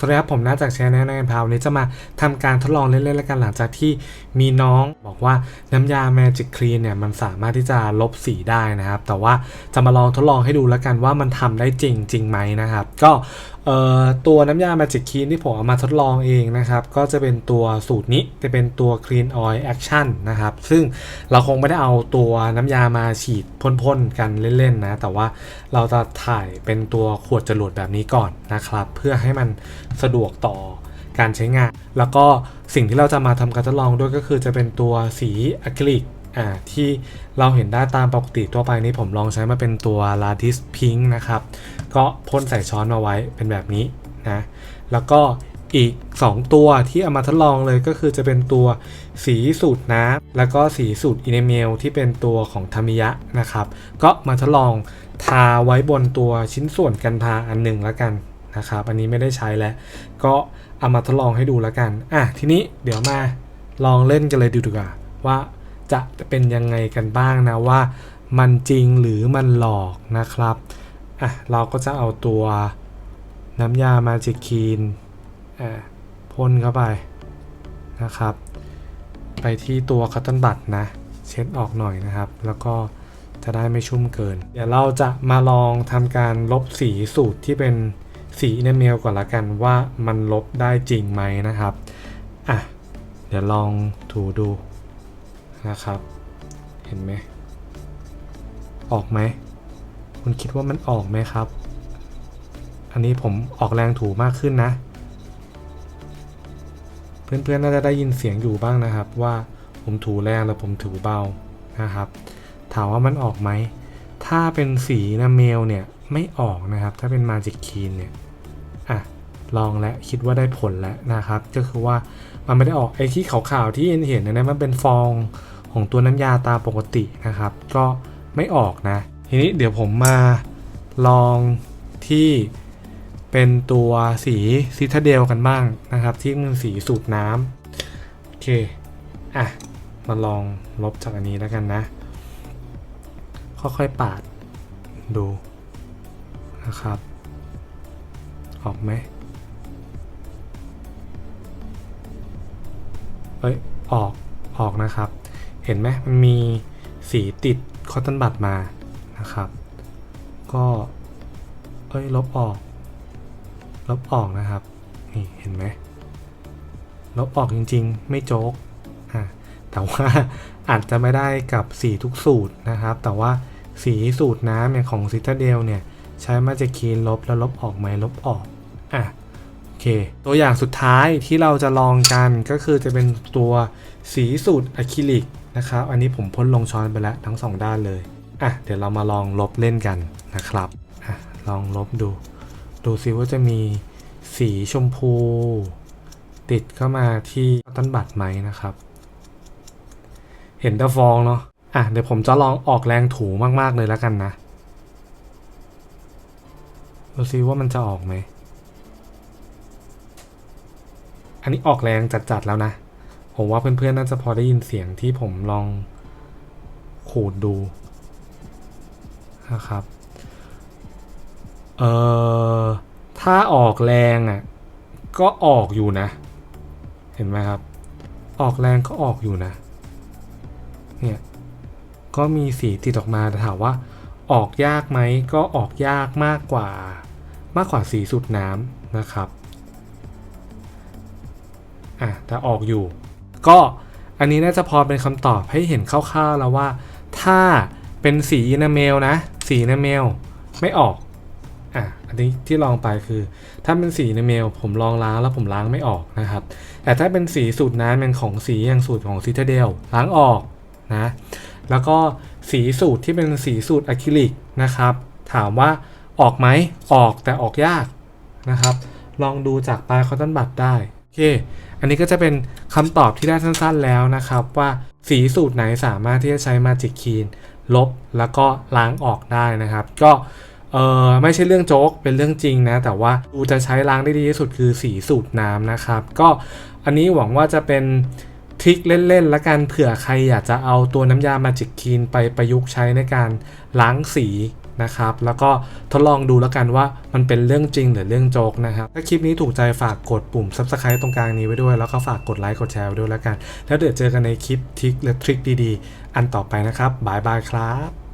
สวัสดีครับผมน่าจากแชร์แนลในพาวนี้จะมาทำการทดลองเล่นๆแล้วกันหลังจากที่มีน้องบอกว่าน้ำยาแมจิกคลีนเนี่ยมันสามารถที่จะลบสีได้นะครับ แต่ว่าจะมาลองทดลองให้ดูแล้วกันว่ามันทำได้จริงจริงไหมนะครับ ก็ เอ่อตัวน้ำยา Magic Clean ที่ผมเอามาทดลองเองนะครับ ก็จะเป็นตัวสูตรนี้จะเป็นตัว Clean Oil Action นะครับ ซึ่งเราคงไม่ได้เอาตัวน้ำยามาฉีดพ่นๆกันเล่นๆนะ แต่ว่าเราจะถ่ายเป็นตัวขวดจรวดแบบนี้ก่อนนะครับ เพื่อให้มันสะดวกต่อการใช้งาน แล้วก็สิ่งที่เราจะมาทำการทดลองด้วยก็คือจะเป็นตัวสีอะคริลิก อ่าที่เราเห็นได้ตามปกติทั่วไปนี้ผมลองใช้มาเป็นตัว l a t i s Pink นะครับ ก็พ่นใส่ช้อนมาไว้เป็นแบบนี้นะแล้วก็อีก 2 ตัวที่เอามาทดลองเลยก็คือจะเป็นตัวสีสูตรน้ำแล้วก็สีสูตรอินเมลที่เป็นตัวของทามิยะนะครับ ก็มาทดลองทาไว้บนตัวชิ้นส่วนกันพาอันหนึ่งแล้วกันนะครับ อันนี้ไม่ได้ใช้แล้ว ก็เอามาทดลองให้ดูแล้วกัน อะทีนี้เดี๋ยวมาลองเล่นกันเลยดูดีกว่าว่า จะเป็นยังไงกันบ้างนะว่ามันจริงหรือมันหลอกนะครับอะเราก็จะเอาตัวน้ำยามาจิคีนอะพ่นเข้าไปนะครับ ไปที่ตัวคัตติลบัตนะ เช็ดออกหน่อยนะครับ แล้วก็จะได้ไม่ชุ่มเกิน เดี๋ยวเราจะมาลองทำการลบสีสูตรที่เป็นสีอินเมลก่อนละกันว่ามันลบได้จริงไหมนะครับอะเดี๋ยวลองถูดู นะครับ เห็นไหม ออกไหม คุณคิดว่ามันออกไหมครับ อันนี้ผมออกแรงถูมากขึ้นนะ เพื่อนๆน่าจะได้ยินเสียงอยู่บ้างนะครับ ว่าผมถูแรงแล้วผมถูเบานะครับ ถามว่ามันออกไหม ถ้าเป็นสีนะเมลเนี่ยไม่ออกนะครับ ถ้าเป็น Magic Key เนี่ย อะ ลองแล้วคิดว่าได้ผลแล้วนะครับ ก็คือว่ามันไม่ได้ออกไอ้ที่ขาวๆที่เห็นเห็นนะมันเป็นฟองของตัวน้ำยาตาปกตินะครับ ก็ไม่ออกนะ ทีนี้เดี๋ยวผมมาลองที่เป็นตัวสีซิทาเดลกันบ้างนะครับ ที่มันสีสูตรน้ำโอเคอะมาลองลบจากอันนี้แล้วกันนะ ค่อยๆปาดดูนะครับ ออกไหม เอ้ยออกออกนะครับ เห็นไหมมันมีสีติดคอตตอนบัดมานะครับ ก็เอ้ยลบออก ลบออกนะครับ นี่เห็นไหมลบออกจริงๆ ไม่โจ๊กอะแต่ว่าอาจจะไม่ได้กับสีทุกสูตรนะครับ แต่ว่าสีสูตรน้ำอย่างของซิตาเดลเนี่ย ใช้มาจะคีนลบแล้วลบออกไหมลบออกอะ อเค ตัวอย่างสุดท้ายที่เราจะลองกันก็คือจะเป็นตัวสีสูตรอะคริลิกนะครับ อันนี้ผมพ่นลงช้อนไปแล้วทั้งสองด้านเลย อะ เดี๋ยวเรามาลองลบเล่นกันนะครับ อะ ลองลบดู ดูซิว่าจะมีสีชมพู ติดเข้ามาที่ต้นบัตรไหมนะครับ เห็นต่ฟองเนาะ อะ เดี๋ยวผมจะลองออกแรงถูมากๆเลยแล้วกันนะ ดูซิว่ามันจะออกไหม อั นนี้ออกแรงจัดๆแล้วนะ ผมว่าเพื่อนๆน่าจะพอได้ยินเสียงที่ผมลองขูดดูนะครับ เอ่อ ถ้าออกแรงอะ ก็ออกอยู่นะ เห็นไหมครับ ออกแรงก็ออกอยู่นะ เนี่ย ก็มีสีติดออกมาแต่ถามว่า ออกยากไหม ก็ออกยากมากกว่า มากกว่าสีสุดน้ำนะครับ อะแต่ออกอยู่ ก็อันนี้น่าจะพอเป็นคำตอบให้เห็นคร่าวๆแล้วว่า ถ้าเป็นสีนาเมลนะ สีนาเมลไม่ออกอะอันนี้ที่ลองไปคือ ถ้าเป็นสีนาเมลผมลองล้างแล้วผมล้างไม่ออกนะครับ แต่ถ้าเป็นสีสูตรน้ำเป็นของสีอย่างสูตรของซิตาเดลล้างออกนะแล้วก็สีสูตรที่เป็นสีสูตรอะคริลิกนะครับ ถามว่าออกไหมออกแต่ออกยากนะครับ ลองดูจากปลายคอตตอนบัดได้ อเค อันนี้ก็จะเป็นคำตอบที่ได้สั้นๆแล้วนะครับ ว่าสีสูตรไหนสามารถที่จะใช้ Magic Key ลบแล้วก็ล้างออกได้นะครับ ก็เออไม่ใช่เรื่องโจ๊กเป็นเรื่องจริงนะ แต่ว่าดูจะใช้ล้างได้ดีที่สุดคือสีสูตรน้ำนะครับ ก็อันนี้หวังว่าจะเป็นทริคเล่นๆและกันเผื่อใครอยากจะเอาตัวน้ำยา Magic Key ไปประยุกต์ใช้ในการล้างสี นะครับ แล้วก็ทดลองดูแล้วกันว่ามันเป็นเรื่องจริงหรือเรื่องโจกนะครับ ถ้าคลิปนี้ถูกใจฝากกดปุ่ม subscribe ตรงกลางนี้ไว้ด้วย แล้วก็ฝากกดไลค์กดแชร์ไว้ด้วยแล้วกัน แล้วเดี๋ยวเจอกันในคลิปทิกและทริคดีๆ อันต่อไปนะครับบายบายครับ